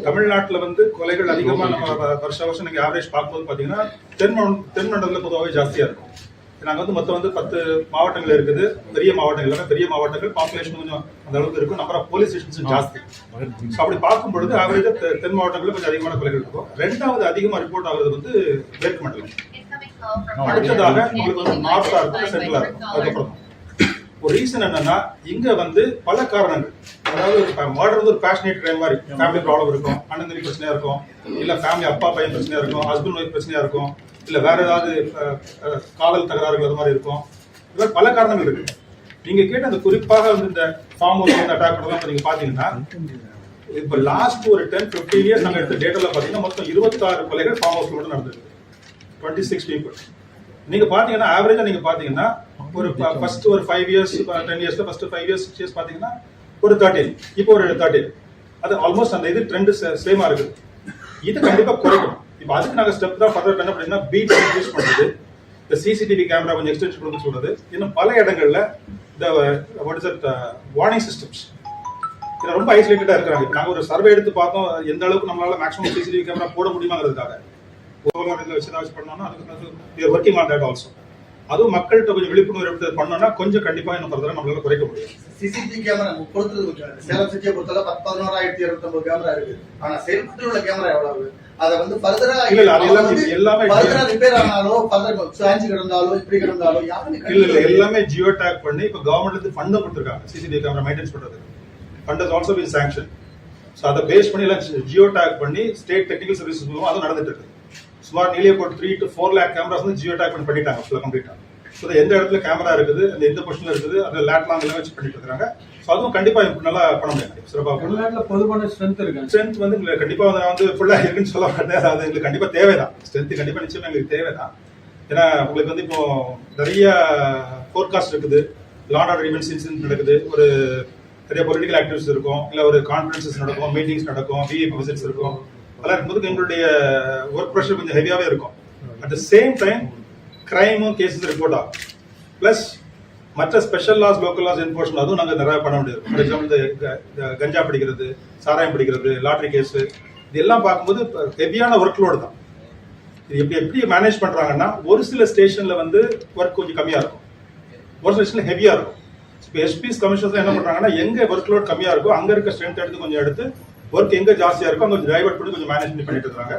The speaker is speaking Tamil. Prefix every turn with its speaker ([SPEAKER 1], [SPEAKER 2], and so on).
[SPEAKER 1] தமிழ்நாட்டுல வந்து கொலைகள் அதிகமா நம்ம வ- வருஷ வருஷம் நீங்க ஆவரேஜ் பார்க்கும்போது பாத்தீங்கன்னா தென் தென் மண்டலத்துல பொதுவாகவே ஜாஸ்தியா இருக்கும். நாங்க வந்து மொத்தம் வந்து பத்து மாவட்டங்கள் இருக்குது. பெரிய மாவட்டங்கள் எல்லாமே பெரிய மாவட்டங்கள் பாப்புலேஷன் கொஞ்சம் அந்த அளவுக்கு இருக்கும். நம்பர் ஆஃப் போலீஸ் ஸ்டேஷன்ஸ் ஜாஸ்தி. அப்படி பார்க்கும் பொழுது ஆவரேஜா தென் மாவட்டங்களில் கொஞ்சம் அதிகமான கொலைகள் இருக்கும். ரெண்டாவது அதிகமா ரிப்போர்ட் ஆகுறது வந்து மேற்கு மண்டலம். அடுத்ததாக உங்களுக்கு வந்து நார்த்தா இருக்கும் சென்ட்ரலா இருக்கும். அதுக்கப்புறம் ஒரு ரீசன் என்னன்னா இங்க வந்து பல காரணங்கள். அதாவது மர்டர் வந்து ஒரு பேஷனேட் கிரைம் மாதிரி. ஃபேமிலி ப்ராப்ளம் இருக்கும் அண்ணன் தம்பி பிரச்சனையா இருக்கும் இல்ல ஃபேமிலி அப்பா பையன் பிரச்சனையா இருக்கும் ஹஸ்பண்ட் ஒய்ஃப் பிரச்சனையா இருக்கும் இல்ல வேற ஏதாவது காதல் தகராறுகள் அது மாதிரி இருக்கும். இது மாதிரி பல காரணங்கள் இருக்கு. நீங்க கேட்ட அந்த குறிப்பாக வந்து இந்த ஃபார்ம் ஹவுஸ் வந்து அட்டாக் பண்ணலாம் நீங்க பாத்தீங்கன்னா இப்ப லாஸ்ட் ஒரு டென் 15 இயர்ஸ் நாங்க எடுத்த டேட்டால பாத்தீங்கன்னா மொத்தம் இருபத்தாறு கொலைகள் ஃபார்ம் ஹவுஸ்ல மட்டும் நடந்திருக்கு. டுவெண்ட்டி சிக்ஸ் பீப்புள் நீங்க பாத்தீங்கன்னா ஆவரேஜா நீங்க பாத்தீங்கன்னா ஒரு ஃபர்ஸ்ட் ஒரு ஃபைவ் இயர்ஸ் டென் இயர்ஸ்ல first five years six years பாத்தீங்கன்னா ஒரு தேர்ட்டின் இப்போ ஒரு தேர்ட்டின் அது ஆல்மோஸ்ட் அந்த இது ட்ரெண்ட் சேமா இருக்கு இது கண்டிப்பா குறைக்கும். இப்போ அதுக்கு நாங்க ஸ்டெப் தான் ஃபர்தர் என்ன பண்ணீங்கன்னா பீட் யூஸ் பண்றது இந்த சிசிடிவி கேமரா கொஞ்சம் எக்ஸ்டென்ஷன் கொடுக்க சொல்றது இன்னும் பல இடங்கள்ல இந்த what is that warning systems இது ரொம்ப ஐசோலேட்டடா இருக்கிறாங்க. இப்ப நாங்க ஒரு சர்வே எடுத்து பார்த்தோம். எந்த அளவுக்கு நம்மளால மேக்ஸிமம் சிசிடிவி கேமரா போட முடியுமாங்கிறதுக்காக. வச்சு பண்ணோம்னா அதுக்கு ஒர்க்கிங் ஆன் தட் ஆல்சோ அதுவும் மக்கள்கிட்ட கொஞ்சம் விழிப்புணர்வு பண்ணோம்னா கொஞ்சம் கண்டிப்பா இன்னும் ஃபர்தரா நம்மளால குறைக்க முடியும்.
[SPEAKER 2] சிசிடிவி கேமரா நம்ம பொறுத்தது முக்கியம். சேலம் சிட்டியை பொறுத்தவரை பத்து பதினோராயிரத்தி இருபத்தொன்பது கேமரா இருக்கு. ஆனா செயல்பட்டு உள்ள கேமரா எவ்வளவு அதை வந்து ஃபர்தரா
[SPEAKER 1] அது எல்லாமே- எல்லாமே
[SPEAKER 2] ஃபர்தரா ரிப்பேர் ஆனாலோ ஃபர்தர் சாஞ்சி கிடந்தாலோ இப்படி கிடந்தாலோ யாருமே
[SPEAKER 1] இல்ல இல்ல எல்லாமே ஜியோ டேக் பண்ணி இப்ப கவர்மெண்ட்ல இருந்து ஃபண்ட் கொடுத்துருக்காங்க. சிசிடிவி கேமரா மெயின்டைன்ஸ் பண்றது. Fund is also been sanction so அதை பேஸ் பண்ணி எல்லாம் ஜியோ டேக் பண்ணி ஸ்டேட் டெக்னிக்கல் சர்வீசஸ் மூலமா அதுவும் நடந்துட்டு இருக்கு. சுமார் நிலையை போட்டு three to four lakh cameras வந்து ஜியோ டேக் பண்ணி பண்ணிட்டாங்க ஃபுல்லாக கம்ப்ளீட்டா ஸோ எந்த இடத்துல கேமரா இருக்குது அந்த எந்த பொசிஷன்ல இருக்குது அந்த லேட்லாம் எல்லாம் வச்சு பண்ணிட்டு இருக்காங்க. ஸோ அதுவும் கண்டிப்பா இப்ப நல்லா பண்ண முடியும். சிறப்பாக
[SPEAKER 3] தமிழ்நாட்டுல போதுமான ஸ்ட்ரென்த் இருக்கு?
[SPEAKER 1] ஸ்ட்ரென்த் வந்து எங்களுக்கு கண்டிப்பா வந்து நான் வந்து ஃபுல்லா இருக்குன்னு சொல்ல மாட்டேன். அது எங்களுக்கு கண்டிப்பா தேவைதான். ஸ்ட்ரென்த் கண்டிப்பா நிச்சயமா எங்களுக்கு தேவைதான். ஏன்னா உங்களுக்கு வந்து இப்போ நிறைய ஃபோர்காஸ்ட் இருக்குது. லாட் ஆர்டர் ஈவெண்ட்ஸ் இன்சிடென்ட் நடக்குது. ஒரு நிறைய பொலிட்டிக்கல் ஆக்டிவிட்டிஸ் இருக்கும். இல்ல ஒரு கான்ஃபரன்சஸ் நடக்கும் மீட்டிங்ஸ் நடக்கும் விஐபி விசிட்ஸ் இருக்கும். அதெல்லாம் இருக்கும்போது எங்களுடைய ஒர்க் ப்ரெஷர் கொஞ்சம் ஹெவியாகவே இருக்கும். அட் த சேம் டைம் கிரைமும் கேசஸ் ரிப்போர்ட் ஆகும். ப்ளஸ் மற்ற special laws local laws enforcement அதுவும் நாங்கள் நிறைய பண்ண முடியாது ஃபார் எக்ஸாம்பிள் கஞ்சா பிடிக்கிறது சாராயம் பிடிக்கிறது லாட்ரி கேஸு இதெல்லாம் பார்க்கும்போது ஹெவியான ஒர்க் லோடு தான். இது எப்படி எப்படி மேனேஜ் பண்ணுறாங்கன்னா ஒரு சில ஸ்டேஷனில் வந்து ஒர்க் கொஞ்சம் கம்மியாக இருக்கும். ஒரு சில ஹெவியாக இருக்கும். இப்போ எஸ்பிஸ் கமிஷனர்ஸ் என்ன பண்ணுறாங்கன்னா எங்கே ஒர்க் லோட் கம்மியாக இருக்கோ அங்கே இருக்க ஸ்ட்ரென்த் எடுத்து கொஞ்சம் எடுத்து ஒர்க் எங்க ஜாஸ்தியா இருக்கோ அங்க கொஞ்சம் டைவர்ட் பண்ணி கொஞ்சம் மேனேஜ் பண்ணி பண்ணிட்டு இருக்காங்க